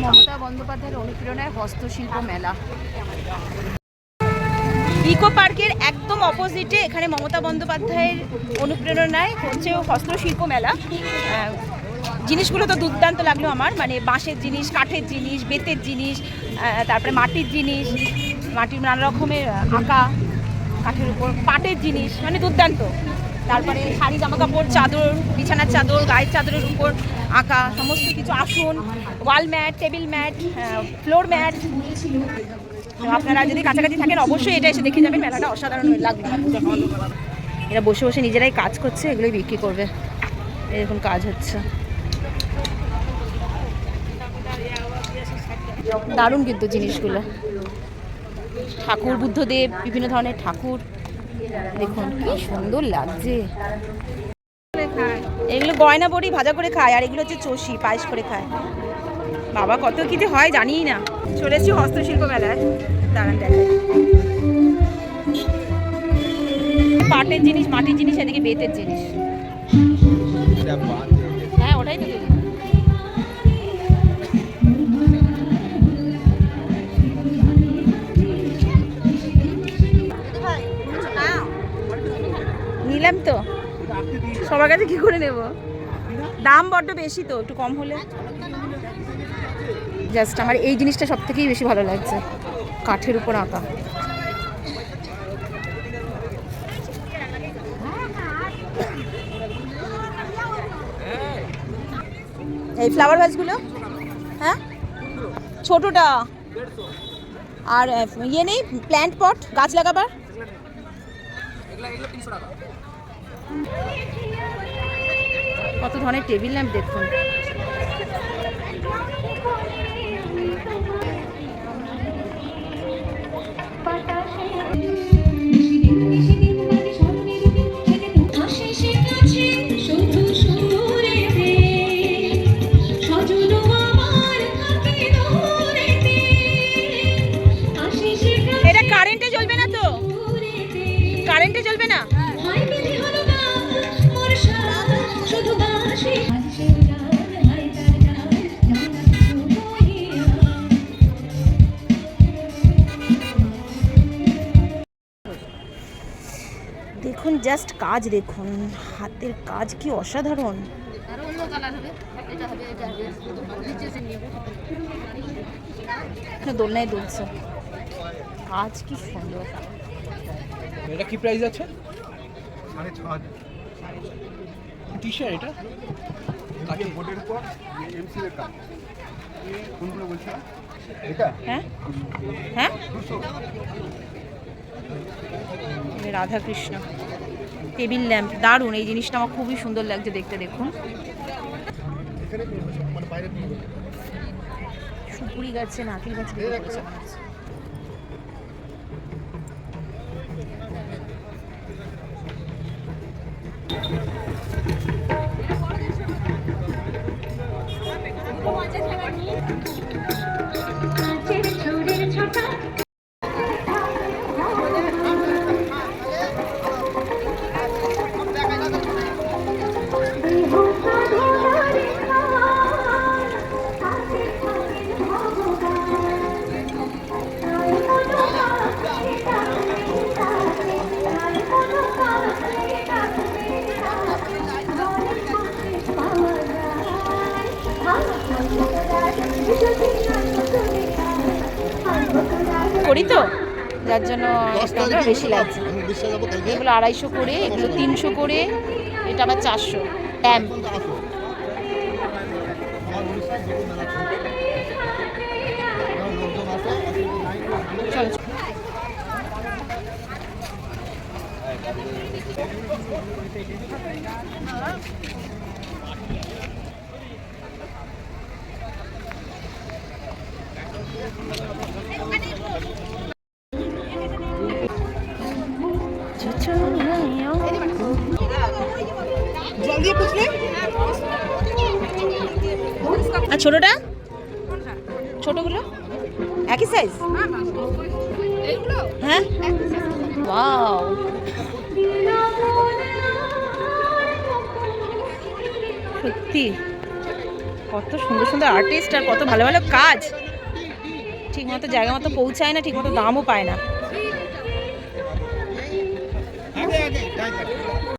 মমতা বন্দ্যোপাধ্যায়ের অনুপ্রেরণায় হস্তশিল্প মেলা। ইকো পার্কের একদম অপোজিটে এখানে মমতা বন্দ্যোপাধ্যায়ের অনুপ্রেরণায় হচ্ছে হস্তশিল্প মেলা। জিনিসগুলো তো দুর্দান্ত লাগল আমার মানে বাঁশের জিনিস, কাঠের জিনিস, বেতের জিনিস তারপরে মাটির জিনিস, মাটির নানা রকমের আঁকা, কাঠের উপর, পাটের জিনিস মানে দুর্দান্ত। তারপরে শাড়ি জামা কাপড় চাদর, বিছানার চাদর, গায়ের চাদরের উপর আঁকা, সমস্ত কিছু আসন wall mat table mat floor mat আপনারা যদি কাছাকাছি থাকেন, অবশ্যই এটা এসে দেখে যাবেন, মেলাটা অসাধারণ লাগবে। এরা বসে বসে নিজেরাই কাজ করছে, এগুলোই বিক্রি করবে। এরকম কাজ হচ্ছে। দারুণ কিন্তু জিনিসগুলো। ঠাকুর, বুদ্ধদেব, বিভিন্ন ধরনের ঠাকুর। দেখুন, কি সুন্দর লাগছে। এগুলো গয়না বড়ি ভাজা করে খায়, আর এগুলো হচ্ছে চষি, পায়েস করে খায়। বাবা, কত কিছু হয় জানিই না। চলে এসেছি হস্তশিল্প মেলায়। দাঁড়ান পাটের জিনিস, মাটির জিনিস, এদিকে বেতের জিনিস। হ্যাঁ ওটাই তো। দেখি। নিলাম তো। সবার কাছে কি করে নেব? দাম বড্ড বেশি তো, একটু কম হলে। জাস্ট আমার এই জিনিসটা সব থেকেই বেশি ভালো লাগছে, কাঠের উপর আঁকা। এই ফ্লাওয়ার ভাসগুলো হ্যাঁ? ছোটটা। আর ইয়ে নেই প্ল্যান্ট পট গাছ লাগাবার? কত ধরনের টেবিল ল্যাম্প দেখুন। দেখুন জাস্ট কাজ দেখুন। হাতের কাজ কি অসাধারণ। এখানে দোলনায় দুলছে। কাজ কি সুন্দর। এটা কি প্রাইস আছে? হাজার। কিসের এটা? কাঠের বোর্ডের উপর এমসি এর কাজ। কোনগুলো বলছো? এটা হ্যাঁ? হ্যাঁ দুশো রাধা কৃষ্ণ টেবিল ল্যাম্প, দারুণ। এই জিনিসটা আমার খুবই সুন্দর লাগছে দেখতে, দেখুন। সুপুরি গাছে নারকেল গাছে বিক্রি করি তো যার জন্য দামটা বেশি লাগছে এগুলো আড়াইশো করে এগুলো তিনশো করে এটা আবার চারশো। ড্যাম আসো আমার আর ছোটটা? ছোটগুলো? একই সাইজ হ্যাঁ? ওয়াও সত্যি কত সুন্দর সুন্দর আর্টিস্ট আর কত ভালো ভালো কাজ। ঠিক মতো জায়গা মতো পৌঁছায় না ঠিক মতো দামও পায় না।